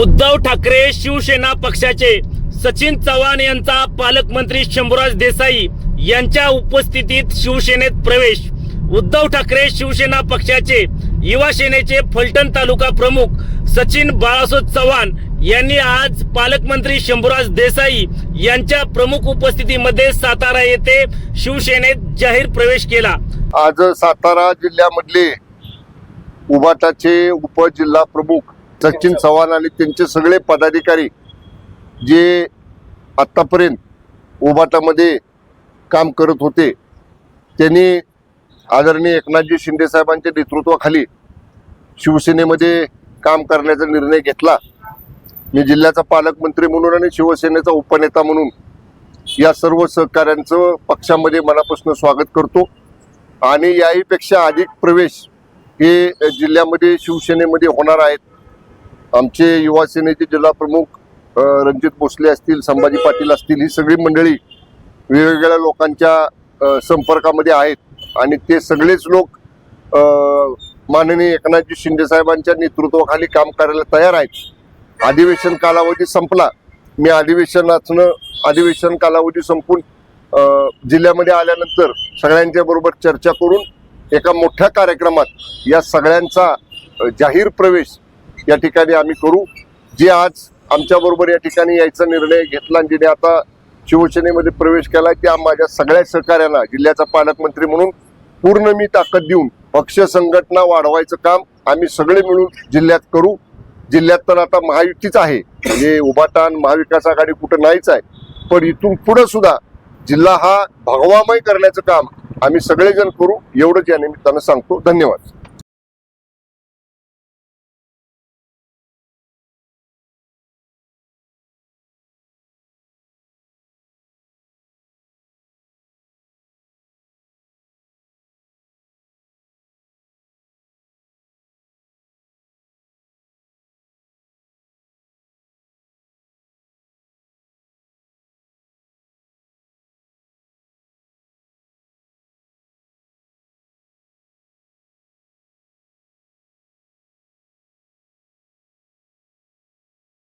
उद्धव ठाकरे शिवसेना पक्षाचे सचिन चव्हाण यांचा पालकमंत्री शंभूराज देसाई यांच्या उपस्थितीत शिवसेनेत प्रवेश. उद्धव ठाकरे शिवसेना पक्षाचे युवा सेनेचे फलटण तालुका प्रमुख सचिन बाळासो चव्हाण यांनी आज पालकमंत्री शंभूराज देसाई यांच्या प्रमुख उपस्थितीमध्ये सातारा येथे शिवसेनेत जाहीर प्रवेश केला. आज सातारा जिल्ह्यामधले उभाटाचे उपजिल्हा प्रमुख सचिन चव्हाण आणि त्यांचे सगळे पदाधिकारी जे आत्तापर्यंत उभाटामध्ये काम करत होते त्यांनी आदरणीय एकनाथजी शिंदे साहेबांच्या नेतृत्वाखाली शिवसेनेमध्ये काम करण्याचा निर्णय घेतला. मी जिल्ह्याचा पालकमंत्री म्हणून आणि शिवसेनेचा उपनेता म्हणून या सर्व सहकाऱ्यांचं पक्षामध्ये मनापासून स्वागत करतो. आणि याहीपेक्षा अधिक प्रवेश हे जिल्ह्यामध्ये शिवसेनेमध्ये होणार आहेत. आमचे युवा सेनेचे जिल्हा प्रमुख रणजित भोसले असतील संभाजी पाटील असतील ही सगळी मंडळी वेगवेगळ्या लोकांच्या संपर्कामध्ये आहेत. आणि ते सगळेच लोक माननीय एकनाथजी शिंदे साहेबांच्या नेतृत्वाखाली काम करायला तयार आहेत. अधिवेशन कालावधी संपला. मी अधिवेशनातनं अधिवेशन कालावधी संपून जिल्ह्यामध्ये आल्यानंतर सगळ्यांच्या बरोबर चर्चा करून एका मोठ्या कार्यक्रमात या सगळ्यांचा जाहीर प्रवेश या ठिकाणी आम्ही करू. जे आज आमच्याबरोबर या ठिकाणी यायचा निर्णय घेतला आणि जिने आता शिवसेनेमध्ये प्रवेश केला त्या माझ्या सगळ्या सहकार्यांना जिल्ह्याचा पालकमंत्री म्हणून पूर्ण मी ताकद देऊन पक्ष संघटना वाढवायचं काम आम्ही सगळे मिळून जिल्ह्यात करू. जिल्ह्यात तर आता महायुतीच आहे. म्हणजे उभाटान महाविकास आघाडी कुठं नाहीच आहे. पण इथून पुढे सुद्धा जिल्हा हा भगवामय करण्याचं काम आम्ही सगळेजण करू. एवढंच या निमित्तानं सांगतो. धन्यवाद.